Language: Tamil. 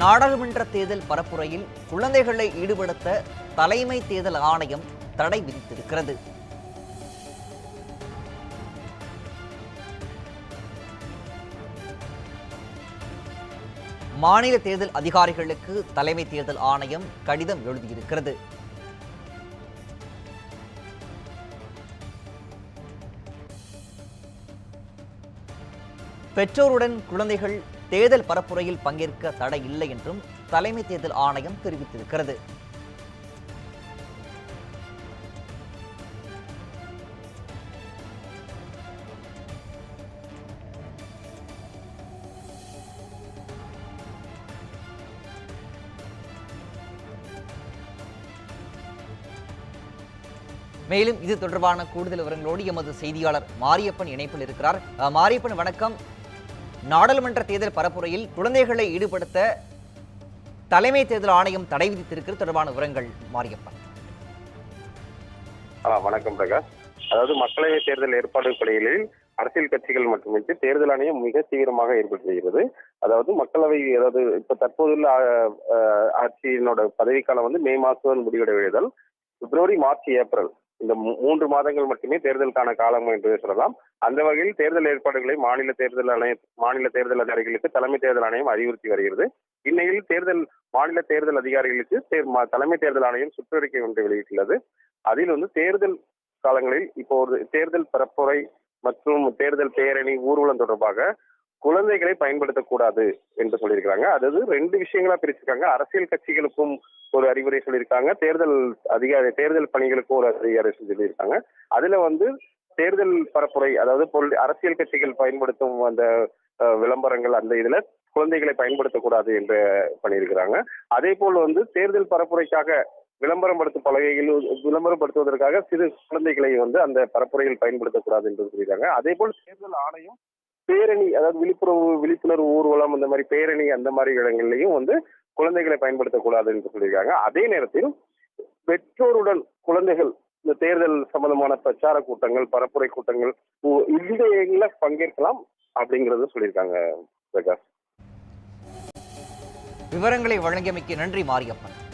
நாடாளுமன்ற தேர்தல் பரப்புரையில் குழந்தைகளை ஈடுபடுத்த தலைமை தேர்தல் ஆணையம் தடை விதித்திருக்கிறது. மாநில தேர்தல் அதிகாரிகளுக்கு தலைமை தேர்தல் ஆணையம் கடிதம் எழுதியிருக்கிறது. பெற்றோருடன் குழந்தைகள் தேர்தல் பரப்புரையில் பங்கேற்க தடை இல்லை என்றும் தலைமை தேர்தல் ஆணையம் தெரிவித்திருக்கிறது. மேலும் இது தொடர்பான கூடுதல் விவரங்களோடு எமது செய்தியாளர் மாரியப்பன் இணைப்பில் இருக்கிறார். மாரியப்பன் வணக்கம். நாடாளுமன்ற தேர்தல் பரப்புரையில் குழந்தைகளை ஈடுபடுத்த தலைமை தேர்தல் ஆணையம் தடை விதித்திருக்கிறது தொடர்பான விவரங்கள் மாரியப்பன். ஆ வணக்கம் பிரகாஷ். அதாவது மக்களவை தேர்தல் ஏற்பாடு பணிகளில் அரசியல் கட்சிகள் மட்டுமின்றி தேர்தல் ஆணையம் மிக தீவிரமாக ஏற்பட்டு வருகிறது அதாவது மக்களவை அதாவது இப்ப தற்போதுள்ள ஆட்சியினோட பதவிக்காலம் வந்து மே மாதம் முடிவடைவதால் பிப்ரவரி மார்ச் ஏப்ரல் இந்த மூன்று மாதங்கள் மட்டுமே தேர்தலுக்கான காலம் என்று சொல்லலாம். அந்த வகையில் தேர்தல் ஏற்பாடுகளை மாநில தேர்தல் ஆணைய மாநில தேர்தல் அதிகாரிகளுக்கு தலைமை தேர்தல் ஆணையம் அறிவுறுத்தி வருகிறது. இந்நிலையில் தேர்தல் மாநில தேர்தல் அதிகாரிகளுக்கு தேர்- தலைமை தேர்தல் ஆணையம் சுற்றறிக்கை ஒன்று வெளியிட்டுள்ளது. அதில் வந்து தேர்தல் காலங்களில் இப்போ ஒரு தேர்தல் பரப்புரை மற்றும் தேர்தல் பேரணி ஊர்வலம் தொடர்பாக குழந்தைகளை பயன்படுத்தக்கூடாது என்று சொல்லியிருக்காங்க அதாவது ரெண்டு விஷயங்களா பிரிச்சிருக்காங்க. அரசியல் கட்சிகளுக்கும் ஒரு அறிவுரை சொல்லியிருக்காங்க. தேர்தல் அதிகாரி தேர்தல் பணிகளுக்கும் ஒரு அறிவுரை சொல்லியிருக்காங்க. அதுல வந்து தேர்தல் பரப்புரை அதாவது அரசியல் கட்சிகள் பயன்படுத்தும் அந்த விளம்பரங்கள் அந்த இதுல குழந்தைகளை பயன்படுத்தக்கூடாது என்று பண்ணியிருக்கிறாங்க. அதே போல் வந்து தேர்தல் பரப்புரைக்காக விளம்பரப்படுத்தும் பலகையில் விளம்பரப்படுத்துவதற்காக சிறு குழந்தைகளை வந்து அந்த பரப்புரையில் பயன்படுத்தக்கூடாது என்று சொல்லியிருக்காங்க. அதே போல் தேர்தல் ஆணையம் பேரணி அதாவது விழிப்புணர்வு விழிப்புணர்வு ஊர்வலம் அந்த மாதிரி பேரணி அந்த மாதிரி இடங்கள்லையும் வந்து குழந்தைகளை பயன்படுத்தக்கூடாது என்று சொல்லியிருக்காங்க. அதே நேரத்தில் பெற்றோருடன் குழந்தைகள் இந்த தேர்தல் சம்பந்தமான பிரச்சார கூட்டங்கள் பரப்புரை கூட்டங்கள் உ- இந்த பங்கேற்கலாம் அப்படிங்கறத சொல்லியிருக்காங்க பிரகாஷ். விவரங்களை வழங்கியமைக்கு நன்றி மாரியப்பன்.